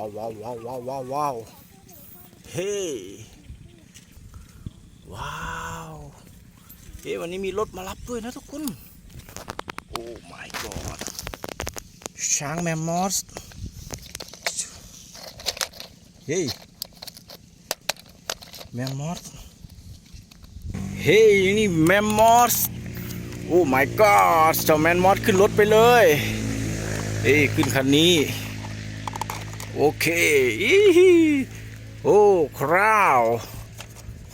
าวว้าวว้าวว้าวว้าวว้าวเฮ้ว้าวเฮ้วันนี้มีรถมารับด้วยนะทุกคนโอ้ my god ช้างแมมมอสเฮ้ยแมมมอสเฮ้ยนี่แมมมอสโอ้ my god เจ้าแมมมอสขึ้นรถไปเลย เฮ้ขึ้นคันนี้ โอเคอีโอ้คราว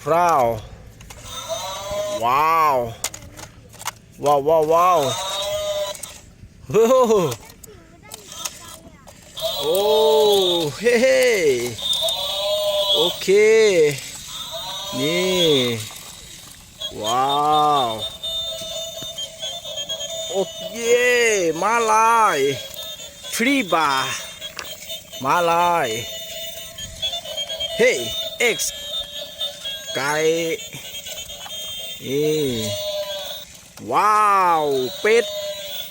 คราวว้าวว้าวว้าวว้าวโอ้โอ้เฮ้เฮ้โอเค นี่ ว้าวโอ้เย่มาลาย ฟรีบาร์มาลายเฮ้เอ็กซ์ไก่นี่ว้าว เป็ด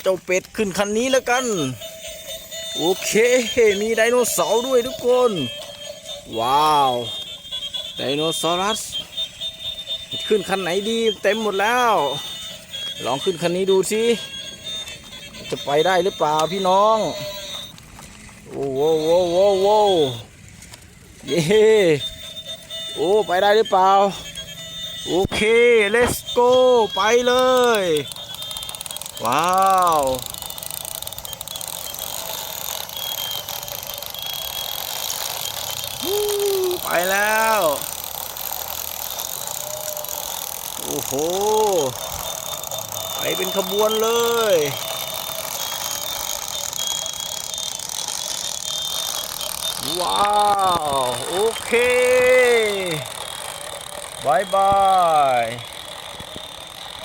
เจ้าเป็ดขึ้นคันนี้แล้วกัน โอเค มีไดโนเสาร์ด้วยทุกคน ว้าว ไดโนเสารัส ขึ้นคันไหนดี เต็มหมดแล้ว ลองขึ้นคันนี้ดูสิ จะไปได้หรือเปล่าพี่น้อง โอ้โหโว้โว้โว้เย้โอ้ไปได้หรือเปล่า โอเค let's go ไปเลย ว้าวไปแล้ว โอ้โห ไปเป็นขบวนเลย ว้าว